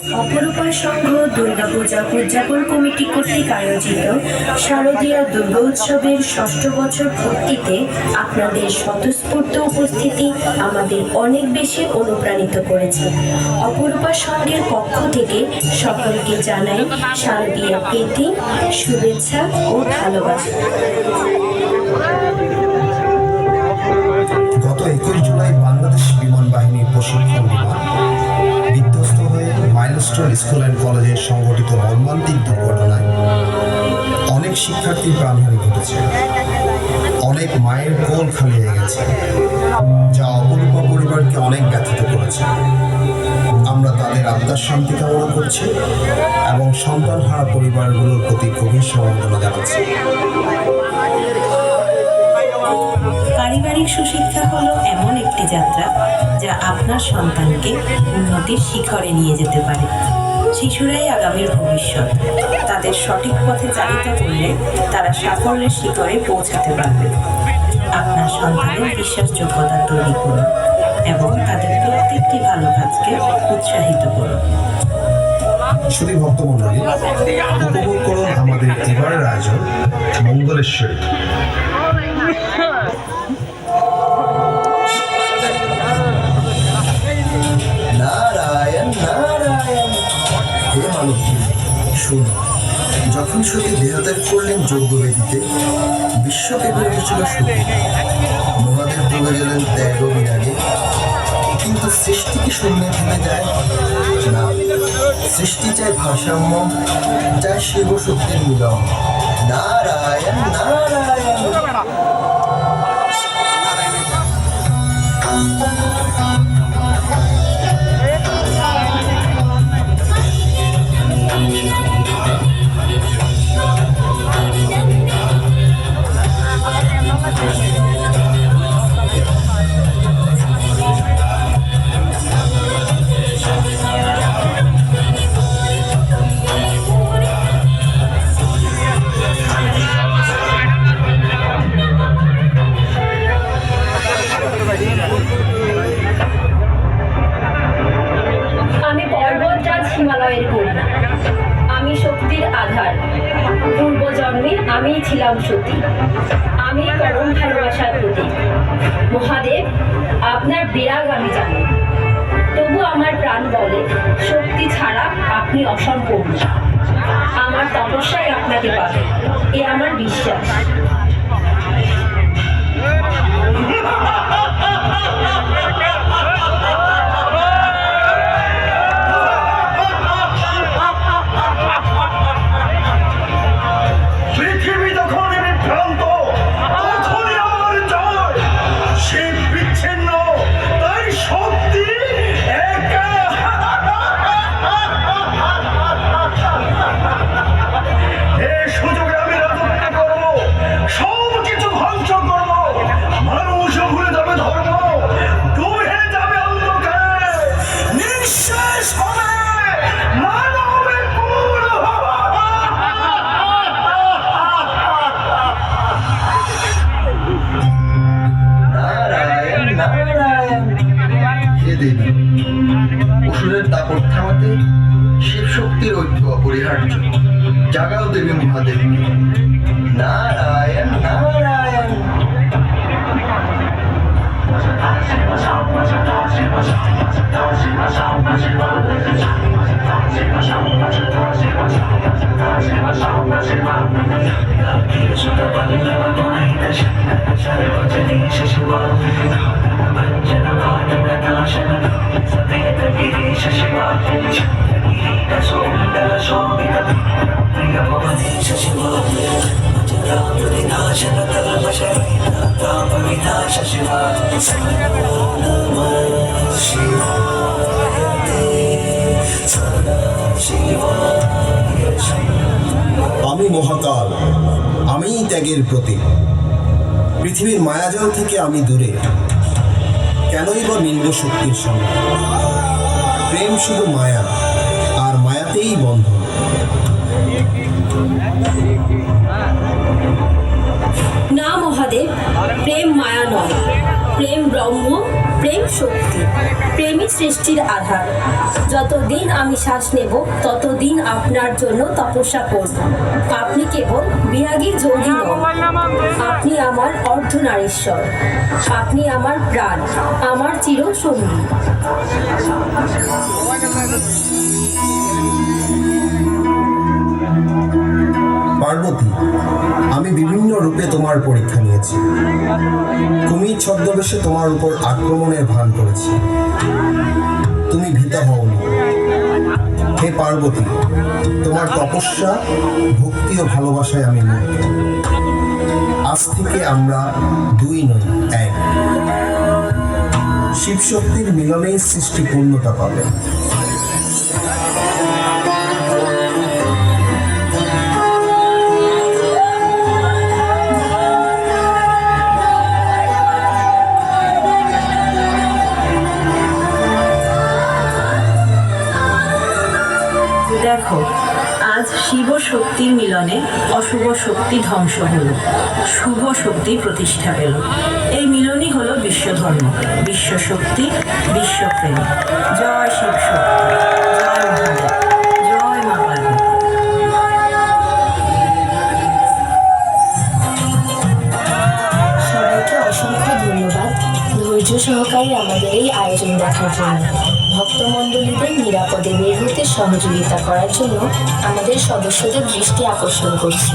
অপরূপার সংঘ দুর্গাপূজা উদযাপন কমিটি কর্তৃক আয়োজিত শারদীয় দুর্গা উৎসবের ষষ্ঠ বছর পূর্তিতে আপনাদের স্বতঃস্ফূর্ত উপস্থিতি আমাদের অনেক বেশি অনুপ্রাণিত করেছে। অপরূপা সংঘের পক্ষ থেকে সকলকে জানাই শারদীয় প্রীতি, শুভেচ্ছা ও ভালোবাসা। স্কুল অ্যান্ড কলেজে সংঘটিত মর্মান্তিক দুর্ঘটনায় অনেক শিক্ষার্থীর প্রাণহানি ঘটেছে। অনেক মায়ের কোল খালি হয়ে গেছে। যা অপরূপা পরিবারকে অনেক ব্যথিত করেছে। আমরা তাদের আত্মার শান্তি কামনা করছি এবং সন্তান হারা পরিবারগুলোর প্রতি গভীর সমবেদনা জানাচ্ছি। পারিবারিক সুশিক্ষা হলো এমন একটি যাত্রা যা আপনার সন্তানকে উন্নতির শিখরে নিয়ে যেতে পারে। শিশুরাই আগামীর ভবিষ্যৎ। তাদের সঠিক পথে চালিত করলে তারা সাফল্যের শিখরে পৌঁছাতে পারবে। আপনার সন্তানের বিশ্বাসযোগ্যতা তৈরি করুন এবং তাদের প্রত্যেকটি ভালো কাজকে উৎসাহিত করুন। শুধু ভক্তমণ্ডলী, উপভোগ করুন আমাদের এবারের আয়োজন মঙ্গলেশ্বরী। শুন যখন সতী দেহত্যাগ করলেন যজ্ঞবেদিতে বিশ্বকে বেড়ে ছিল সতী মহাদেব ডুবে গেলেন, ত্যাগ বিরাগে কিন্তু সৃষ্টি কি শূন্য থেমে যায়? না। সৃষ্টি চায় ভারসাম্য, চায় শিব শক্তির মিলন। নারায়ণ নারায়ণ। হিমালয়ের কন্যা আমি শক্তির আধার। পূর্বজন্মে আমিই ছিলাম সতী। আমি পরম ভালোবাসার প্রতীক। মহাদেব, আপনার বিরাগ আমি জানি। তবু আমার প্রাণ বলে, শক্তি ছাড়া আপনি অসম্পূর্ণ। আমার তপস্যায় আপনাকে পাবে। এ আমার বিশ্বাস। দাপট থামাতে শিব শক্তির ঐক্য অপরিহার্য। জাগাও দেবী মহাদেবকে। নারায়ণ নারায়ণ। আমি মহাকাল, আমিই ত্যাগের প্রতীক। পৃথিবীর মায়াজাল থেকে আমি দূরে। কেনই বা মিলব শক্তির সঙ্গে? প্রেম শুধু মায়া আর মায়াতেই বন্ধন। প্রেম শক্তি প্রেমই সৃষ্টির আধার। যতদিন আমি শ্বাস নেব, ততদিন আপনার জন্য তপস্যা করব। আপনি কেবল বিরাগী যোগী আপনি আমার অর্ধনারীশ্বর। আপনি আমার প্রাণ, আমার চির সঙ্গী পার্বতী, আমি বিভিন্ন রূপে তোমার পরীক্ষা নিয়েছি। কুমির ছদ্মবেশে তোমার উপর আক্রমণের ভান করেছি। তুমি ভীতা হওনি। হে পার্বতী, তোমার তপস্যা, ভক্তি ও ভালোবাসায় আমি মুগ্ধ। আজ থেকে আমরা দুই নই, এক। শিবশক্তির মিলনেই সৃষ্টি পূর্ণতা পাবে। আজ শিব শক্তির মিলনে অশুভ শক্তি ধ্বংস হল। শুভ শক্তি প্রতিষ্ঠা পেল। এই মিলনই হলো বিশ্বধর্ম। বিশ্ব শক্তি বিশ্বপ্রেম। জয় শিব শক্তি। দেখার ভক্তমণ্ডলীদের নিরাপদে বের হতে সহযোগিতা করার জন্য আমাদের সদস্যদের দৃষ্টি আকর্ষণ করছি।